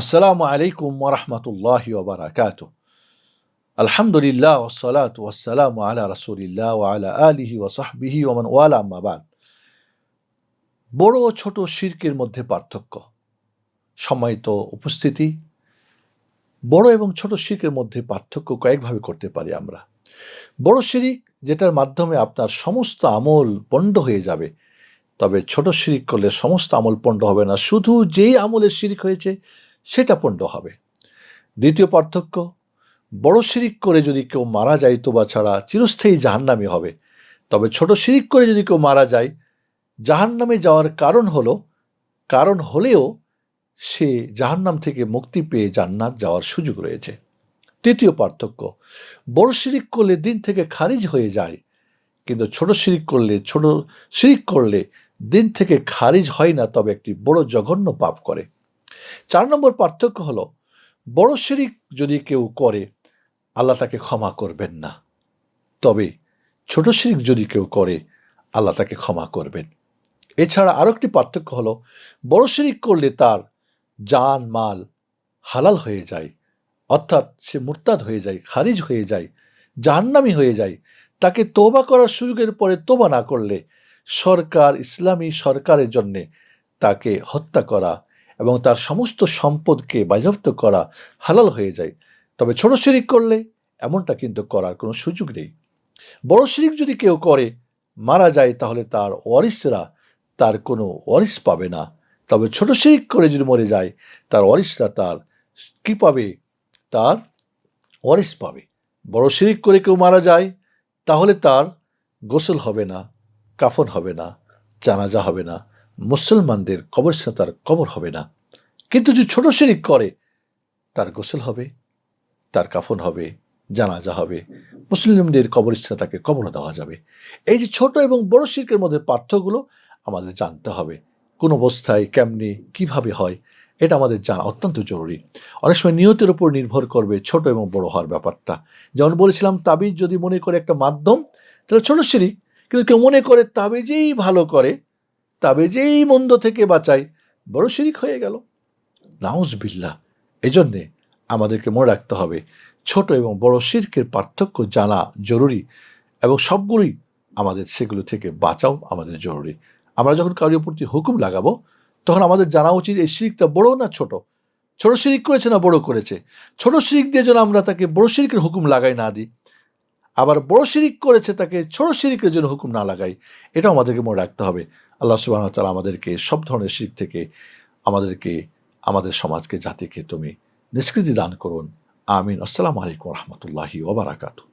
আসসালামু আলাইকুম ওরহমতুল্লাহ ওবরাকাত আলহামদুলিল্লাহ ওসলাত ওয়াসালাম আলা রসুলিল্লাহ আলা আলিহি ওসাহবিহি ওমান ওয়ালা আম্মাবাদ বড় ও ছোট শির্কের মধ্যে পার্থক্য, সম্মানিত উপস্থিতি। বড় এবং ছোট শির্কের মধ্যে পার্থক্য কয়েকভাবে করতে পারি আমরা। বড় শিরিক যেটার মাধ্যমে আপনার সমস্ত আমল পণ্ড হয়ে যাবে, তবে ছোট শিরিক করলে সমস্ত আমল পণ্ড হবে না। শুধু যেই আমলের শিরিক হয়েছে সেটা পণ্ড হবে। দ্বিতীয় পার্থক্য, বড় শিরিক করে যদি কেউ মারা যায় তোবা ছাড়া চিরস্থায়ী জাহান্নামি হবে। তবে ছোট শিরিক করে যদি কেউ মারা যায়, জাহান্নামে যাওয়ার কারণ হলো, কারণ হলেও সে জাহান্নাম থেকে মুক্তি পেয়ে জান্নাত যাওয়ার সুযোগ রয়েছে। তৃতীয় পার্থক্য, বড় শিরিক করলে দিন থেকে খারিজ হয়ে যায়, কিন্তু ছোট শিরিক করলে, ছোট শিরিক করলে দিন থেকে খারিজ হয় না, তবে একটি বড় জঘন্য পাপ করে। চার নম্বর পার্থক্য হলো, বড় শিরিক যদি কেউ করে, আল্লাহ তাকে ক্ষমা করবেন না। তবে ছোট শিরিক যদি কেউ করে, আল্লাহ তাকে ক্ষমা করবেন। এছাড়া আরও একটি পার্থক্য হলো, বড় শিরিক করলে তার জান, মাল হালাল হয়ে যায়, অর্থাৎ সে মুরতাদ হয়ে যায়, খারিজ হয়ে যায়, জাহান্নামি হয়ে যায়। তাকে তোবা করার সুযোগের পরে তোবা না করলে সরকার, ইসলামী সরকারের জন্যে তাকে হত্যা করা এবং তার সমস্ত সম্পদকে বাজেয়াপ্ত করা হালাল হয়ে যায়। তবে ছোট শিরিক করলে এমনটা কিন্তু করার কোনো সুযোগ নেই। বড় শিরিক যদি কেউ করে, মারা যায় তাহলে তার ওয়ারিসরা তার কোনো ওয়ারিস পাবে না। তবে ছোট শিরিক করে যদি মরে যায়, তার ওয়ারিসরা তার কি পাবে? তার ওয়ারিস পাবে। বড় শিরিক করে কেউ মারা যায়, তাহলে তার গোসল হবে না, কাফন হবে না, জানাজা হবে না। মুসলমানদের কবরস্থানে তার কবর হবে না। কিন্তু যদি ছোট শিরিক করে, তার গোসল হবে, তার কাফন হবে, জানাজা হবে। মুসলিমদের কবরস্থানে তাকে কবর দেওয়া যাবে। এই যে ছোট এবং বড় শিল্পের মধ্যে পার্থক্যগুলো আমাদের জানতে হবে। কোন অবস্থায়, কেমনি, কীভাবে হয়, এটা আমাদের জানা অত্যন্ত জরুরি। অনেক সময় নিয়তের উপর নির্ভর করবে ছোট এবং বড় হওয়ার ব্যাপারটা। যেমন বলেছিলাম, তাবিজ যদি মনে করে একটা মাধ্যম, তাহলে ছোট শিরিক, কিন্তু কেউ মনে করে তাবিজেই ভালো করে তাবিজেই মন্দ থেকে বাঁচায় বড় শিরিক হয়ে গেল। নাউজ বিল্লা এজন্যে আমাদেরকে মনে রাখতে হবে, ছোট এবং বড় শির্কের পার্থক্য জানা জরুরি এবং সবগুলোই আমাদের সেগুলো থেকে বাঁচাও আমাদের জরুরি। আমরা যখন কারোর প্রতি হুকুম লাগাবো, তখন আমাদের জানা উচিত এই শিরিকটা বড় না ছোট। ছোট শিরিক করেছে না বড় করেছে? ছোট শিরিক দিয়ে যেন আমরা তাকে বড় শিরিকের হুকুম লাগাই না দিই। আবার বড় শিরিক করেছে তাকে, ছোট শিরিকের জন্য হুকুম না লাগাই। এটাও আমাদেরকে মনে রাখতে হবে। আল্লাহ সুবাহ তালা আমাদেরকে সব ধরনের শিরিক থেকে আমাদেরকে, আমাদের সমাজকে জাতিকে তুমি নিষ্কৃতি দান করুন। আমিন। আসসালামু আলাইকুম রহমতুল্লাহি ওবরাকাতু